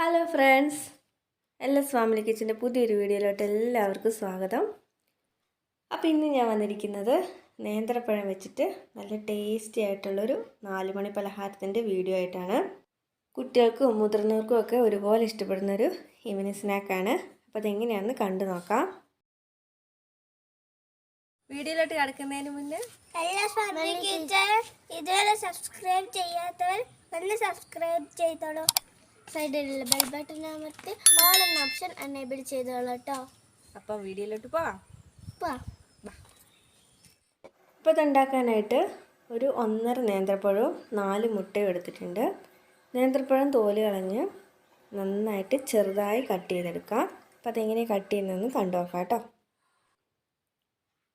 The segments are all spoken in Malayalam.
ഹലോ ഫ്രണ്ട്സ് എല്ലാ സ്വാമിലി കിച്ചന്റെ പുതിയൊരു വീഡിയോയിലോട്ട് എല്ലാവർക്കും സ്വാഗതം. അപ്പോൾ ഇന്ന് ഞാൻ വന്നിരിക്കുന്നത് നേന്ത്രപ്പഴം വെച്ചിട്ട് നല്ല ടേസ്റ്റി ആയിട്ടുള്ളൊരു നാലുമണി പലഹാരത്തിന്റെ വീഡിയോ ആയിട്ടാണ്. കുട്ടികൾക്കും മുതിർന്നവർക്കും ഒക്കെ ഒരുപോലെ ഇഷ്ടപ്പെടുന്നൊരു ഈവനിങ് സ്നാക്കാണ് അപ്പോൾ അതെങ്ങനെയാണെന്ന് കണ്ടു നോക്കാം. വീഡിയോയിലോട്ട് കിടക്കുന്നതിന് മുന്നേ കിച്ചൻ ഇതുവരെ സബ്സ്ക്രൈബ് ചെയ്യാത്തവർ ഒന്ന് സബ്സ്ക്രൈബ് ചെയ്തോളൂ. സൈഡിലുള്ള ബെൽ ബട്ടൺ അമർത്തി ഓൾ എന്ന ഓപ്ഷൻ എനേബിൾ ചെയ്തോളൂ കേട്ടോ അപ്പോൾ വീഡിയോയിലോട്ട് പോവാം. പോ ഇപ്പോൾ ഇതുണ്ടാക്കാനായിട്ട് ഒരു ഒന്നര നേന്ത്രപ്പഴവും നാല് മുട്ടയും എടുത്തിട്ടുണ്ട്. നേന്ത്രപ്പഴം തോൽ കളഞ്ഞ് നന്നായിട്ട് ചെറുതായി കട്ട് ചെയ്തെടുക്കാം. അപ്പോൾ അതെങ്ങനെ കട്ട് ചെയ്യുന്നതെന്ന് കണ്ടു നോക്കാം കേട്ടോ.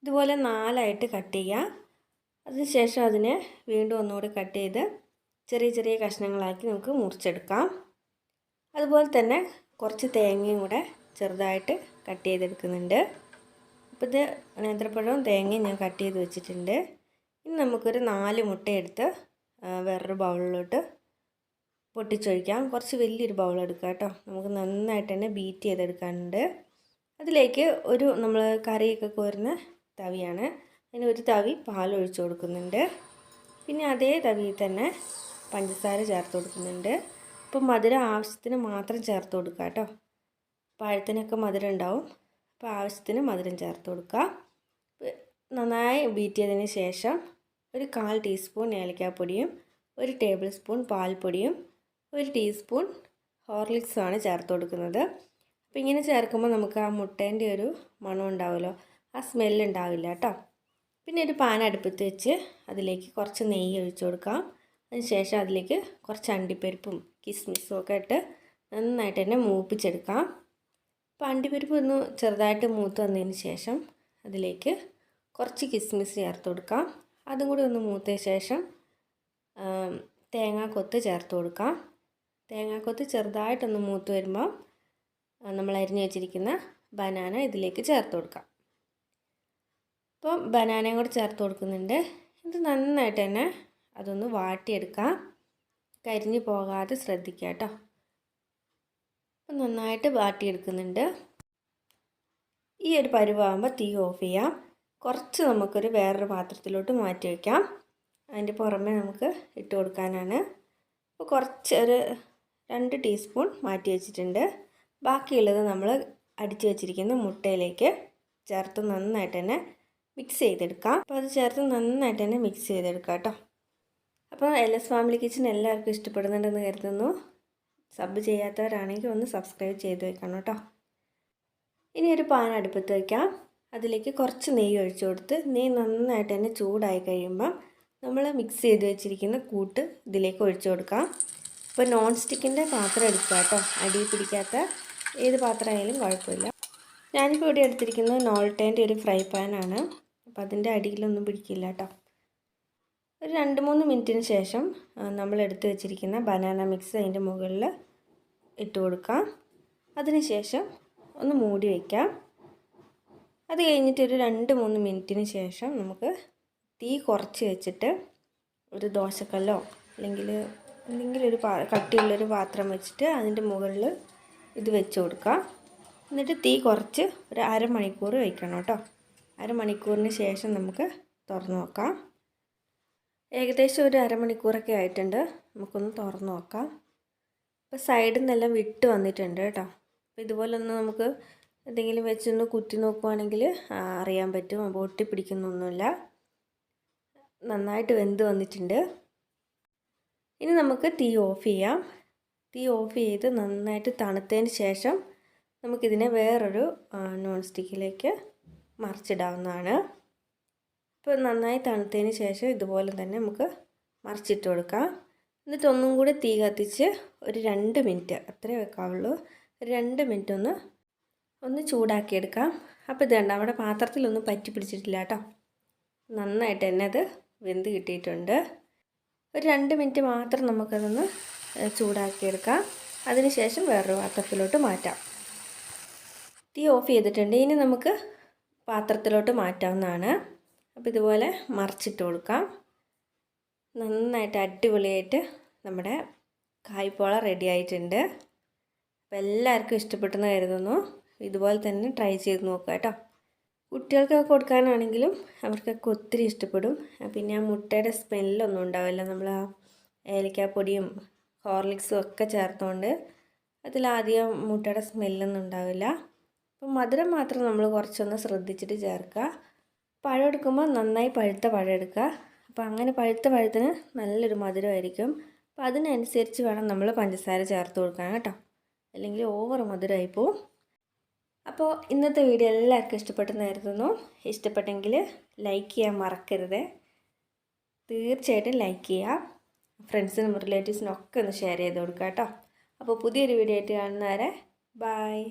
ഇതുപോലെ നാലായിട്ട് കട്ട് ചെയ്യുക അതിനുശേഷം അതിനെ വീണ്ടും ഒന്നുകൂടി കട്ട് ചെയ്ത് ചെറിയ ചെറിയ കഷ്ണങ്ങളാക്കി നമുക്ക് മുറിച്ചെടുക്കാം. അതുപോലെ തന്നെ കുറച്ച് തേങ്ങയും കൂടെ ചെറുതായിട്ട് കട്ട് ചെയ്തെടുക്കുന്നുണ്ട്. അപ്പോൾ ഇത് നേന്ത്രപ്പഴവും തേങ്ങയും ഞാൻ കട്ട് ചെയ്ത് വെച്ചിട്ടുണ്ട്. ഇനി നമുക്കൊരു നാല് മുട്ടയെടുത്ത് വേറൊരു ബൗളിലോട്ട് പൊട്ടിച്ചൊഴിക്കാം. കുറച്ച് വലിയൊരു ബൗൾ കേട്ടോ. നമുക്ക് നന്നായിട്ട് തന്നെ ബീറ്റ് ചെയ്തെടുക്കാനുണ്ട്. അതിലേക്ക് ഒരു നമ്മൾ കറിയൊക്കെ കോരുന്ന തവിയാണ്. അതിന് ഒരു തവി പാൽ ഒഴിച്ചു കൊടുക്കുന്നുണ്ട്. പിന്നെ അതേ തവിയിൽ തന്നെ പഞ്ചസാര ചേർത്ത് കൊടുക്കുന്നുണ്ട്. അപ്പം മധുരം ആവശ്യത്തിന് മാത്രം ചേർത്ത് കൊടുക്കുക കേട്ടോ. പഴത്തിനൊക്കെ മധുരം ഉണ്ടാവും. അപ്പോൾ ആവശ്യത്തിന് മധുരം ചേർത്ത് കൊടുക്കുക. നന്നായി ബീറ്റ് ശേഷം ഒരു കാൽ ടീസ്പൂൺ ഏലക്കാപ്പൊടിയും ഒരു ടേബിൾ സ്പൂൺ പാൽപ്പൊടിയും ഒരു ടീസ്പൂൺ ഹോർലിക്സുമാണ് ചേർത്ത് കൊടുക്കുന്നത്. അപ്പോൾ ഇങ്ങനെ ചേർക്കുമ്പോൾ നമുക്ക് ആ മുട്ടേന്റെ ഒരു മണം ഉണ്ടാവുമല്ലോ. ആ സ്മെല്ല് ഉണ്ടാവില്ല കേട്ടോ. പിന്നെ ഒരു പാൻ അടുപ്പത്ത് വെച്ച് അതിലേക്ക് കുറച്ച് നെയ്യ് ഒഴിച്ചു കൊടുക്കാം. അതിന് ശേഷം അതിലേക്ക് കുറച്ച് അണ്ടിപ്പരിപ്പും കിസ്മിസും ഒക്കെ ഇട്ട് നന്നായിട്ട് തന്നെ മൂപ്പിച്ചെടുക്കാം. അപ്പോൾ അണ്ടിപ്പരിപ്പ് ഒന്ന് ചെറുതായിട്ട് മൂത്ത് വന്നതിന് ശേഷം അതിലേക്ക് കുറച്ച് കിസ്മിസ് ചേർത്ത് കൊടുക്കാം. അതും കൂടി ഒന്ന് മൂത്തതിന് ശേഷം തേങ്ങാക്കൊത്ത് ചേർത്ത് കൊടുക്കാം. തേങ്ങാക്കൊത്ത് ചെറുതായിട്ടൊന്ന് മൂത്ത് വരുമ്പോൾ നമ്മൾ അരിഞ്ഞു വെച്ചിരിക്കുന്ന ബനാന ഇതിലേക്ക് ചേർത്ത് കൊടുക്കാം. അപ്പോൾ ബനാനയും കൂടി ചേർത്ത് കൊടുക്കുന്നുണ്ട്. ഇത് നന്നായിട്ട് തന്നെ അതൊന്ന് വാട്ടിയെടുക്കാം. കരിഞ്ഞു പോകാതെ ശ്രദ്ധിക്കുക കേട്ടോ. അപ്പം നന്നായിട്ട് വാട്ടിയെടുക്കുന്നുണ്ട്. ഈ ഒരു പരുവാകുമ്പോൾ തീ ഓഫ് ചെയ്യാം. കുറച്ച് നമുക്കൊരു വേറൊരു പാത്രത്തിലോട്ട് മാറ്റി വയ്ക്കാം. അതിന്റെ പുറമെ നമുക്ക് ഇട്ട് കൊടുക്കാനാണ്. അപ്പോൾ കുറച്ച് ഒരു രണ്ട് ടീസ്പൂൺ മാറ്റി വെച്ചിട്ടുണ്ട്. ബാക്കിയുള്ളത് നമ്മൾ അടിച്ചു വെച്ചിരിക്കുന്ന മുട്ടയിലേക്ക് ചേർത്ത് നന്നായിട്ട് തന്നെ മിക്സ് ചെയ്തെടുക്കാം. അപ്പോൾ അത് ചേർത്ത് നന്നായിട്ട് തന്നെ മിക്സ് ചെയ്തെടുക്കാം കേട്ടോ. അപ്പോൾ എൽ എസ് ഫാമിലി കിച്ചൺ എല്ലാവർക്കും ഇഷ്ടപ്പെടുന്നുണ്ടെന്ന് കരുതുന്നു. സബ് ചെയ്യാത്തവരാണെങ്കിൽ ഒന്ന് സബ്സ്ക്രൈബ് ചെയ്ത് വെക്കണം കേട്ടോ. ഇനി ഒരു പാൻ അടുപ്പത്ത് വയ്ക്കാം അതിലേക്ക് കുറച്ച് നെയ്യ് ഒഴിച്ചു കൊടുത്ത് നെയ്യ് നന്നായിട്ട് തന്നെ ചൂടായി കഴിയുമ്പം നമ്മൾ മിക്സ് ചെയ്ത് വെച്ചിരിക്കുന്ന കൂട്ട് ഇതിലേക്ക് ഒഴിച്ചു കൊടുക്കാം. ഇപ്പോൾ നോൺ സ്റ്റിക്കിന്റെ പാത്രം എടുക്കുക കേട്ടോ. അടി പിടിക്കാത്ത ഏത് പാത്രമായാലും കുഴപ്പമില്ല. ഞാനിപ്പോൾ ഇവിടെ എടുത്തിരിക്കുന്നത് നോൾട്ടേന്റെ ഒരു ഫ്രൈ പാനാണ്. അപ്പോൾ അതിന്റെ അടിയിലൊന്നും പിടിക്കില്ല കേട്ടോ. ഒരു രണ്ട് മൂന്ന് മിനിറ്റിന് ശേഷം നമ്മൾ എടുത്തു വെച്ചിരിക്കുന്ന ബനാന മിക്സ് അതിന്റെ മുകളിൽ ഇട്ട് കൊടുക്കാം. അതിനുശേഷം ഒന്ന് മൂടി വയ്ക്കാം അത് കഴിഞ്ഞിട്ട് ഒരു രണ്ട് മൂന്ന് മിനിറ്റിന് ശേഷം നമുക്ക് തീ കുറച്ച് വെച്ചിട്ട് ഒരു ദോശക്കല്ലോ അല്ലെങ്കിൽ എന്തെങ്കിലും ഒരു പാ കട്ടിയുള്ളൊരു പാത്രം വെച്ചിട്ട് അതിന്റെ മുകളിൽ ഇത് വെച്ച് കൊടുക്കാം എന്നിട്ട് തീ കുറച്ച് ഒരു അരമണിക്കൂർ വയ്ക്കണം കേട്ടോ. അരമണിക്കൂറിന് ശേഷം നമുക്ക് തുറന്നു നോക്കാം. ഏകദേശം ഒരു അരമണിക്കൂറൊക്കെ ആയിട്ടുണ്ട്. നമുക്കൊന്ന് തുറന്ന് നോക്കാം. ഇപ്പോൾ സൈഡിൽ നിന്നെല്ലാം വിട്ട് വന്നിട്ടുണ്ട് കേട്ടോ. അപ്പോൾ ഇതുപോലെ ഒന്ന് നമുക്ക് എന്തെങ്കിലും വെച്ചൊന്ന് കുത്തി നോക്കുവാണെങ്കിൽ അറിയാൻ പറ്റും. അപ്പോൾ ഒട്ടിപ്പിടിക്കുന്നൊന്നുമില്ല. നന്നായിട്ട് വെന്ത് വന്നിട്ടുണ്ട്. ഇനി നമുക്ക് തീ ഓഫ് ചെയ്യാം. തീ ഓഫ് ചെയ്ത് നന്നായിട്ട് തണുത്തതിന് ശേഷം നമുക്കിതിനെ വേറൊരു നോൺ സ്റ്റിക്കിലേക്ക് മറിച്ചിടാവുന്നതാണ്. ഇപ്പോൾ നന്നായി തണുത്തതിന് ശേഷം ഇതുപോലെ തന്നെ നമുക്ക് മറിച്ചിട്ട് കൊടുക്കാം. എന്നിട്ട് ഒന്നും കൂടി തീ കത്തിച്ച് ഒരു രണ്ട് മിനിറ്റ് അത്രേ വെക്കാവുള്ളൂ. ഒരു രണ്ട് മിനിറ്റ് ഒന്ന് ഒന്ന് ചൂടാക്കിയെടുക്കാം. അപ്പോൾ ഇത് കണ്ട അവിടെ പാത്രത്തിലൊന്നും പറ്റി പിടിച്ചിട്ടില്ല കേട്ടോ. നന്നായിട്ട് തന്നെ അത് വെന്ത് കിട്ടിയിട്ടുണ്ട്. ഒരു രണ്ട് മിനിറ്റ് മാത്രം നമുക്കതൊന്ന് ചൂടാക്കിയെടുക്കാം. അതിനുശേഷം വേറൊരു പാത്രത്തിലോട്ട് മാറ്റാം. തീ ഓഫ് ചെയ്തിട്ടുണ്ട്. ഇനി നമുക്ക് പാത്രത്തിലോട്ട് മാറ്റാവുന്നതാണ്. അപ്പോൾ ഇതുപോലെ മറിച്ചിട്ട് കൊടുക്കാം. നന്നായിട്ട് അടിപൊളിയായിട്ട് നമ്മുടെ കായ്പോള റെഡി ആയിട്ടുണ്ട്. അപ്പോൾ എല്ലാവർക്കും ഇഷ്ടപ്പെട്ടെന്ന് കരുതുന്നു. ഇതുപോലെ തന്നെ ട്രൈ ചെയ്ത് നോക്കുക കേട്ടോ. കുട്ടികൾക്കൊക്കെ കൊടുക്കാനാണെങ്കിലും അവർക്കൊക്കെ ഒത്തിരി ഇഷ്ടപ്പെടും. പിന്നെ ആ മുട്ടയുടെ സ്മെല്ലൊന്നും ഉണ്ടാവില്ല. നമ്മൾ ആ ഏലക്കാപ്പൊടിയും ഹോർലിക്സും ഒക്കെ ചേർത്തുകൊണ്ട് അതിലാദ്യം മുട്ടയുടെ സ്മെല്ലൊന്നും ഉണ്ടാവില്ല. അപ്പം മധുരം മാത്രം നമ്മൾ കുറച്ചൊന്ന് ശ്രദ്ധിച്ചിട്ട് ചേർക്കുക. പഴം എടുക്കുമ്പോൾ നന്നായി പഴുത്ത പഴം എടുക്കുക. അപ്പോൾ അങ്ങനെ പഴുത്ത പഴത്തിന് നല്ലൊരു മധുരമായിരിക്കും. അപ്പോൾ അതിനനുസരിച്ച് വേണം നമ്മൾ പഞ്ചസാര ചേർത്ത് കൊടുക്കാൻ കേട്ടോ. അല്ലെങ്കിൽ ഓവർ മധുരമായി പോവും. അപ്പോൾ ഇന്നത്തെ വീഡിയോ എല്ലാവർക്കും ഇഷ്ടപ്പെട്ടെന്ന് കരുതുന്നു. ഇഷ്ടപ്പെട്ടെങ്കിൽ ലൈക്ക് ചെയ്യാൻ മറക്കരുത്. തീർച്ചയായിട്ടും ലൈക്ക് ചെയ്യുക. ഫ്രണ്ട്സിനും റിലേറ്റീവ്സിനും ഒക്കെ ഒന്ന് ഷെയർ ചെയ്ത് കൊടുക്കുക കേട്ടോ. അപ്പോൾ പുതിയൊരു വീഡിയോ ആയിട്ട് കാണുന്നവരെ ബായ്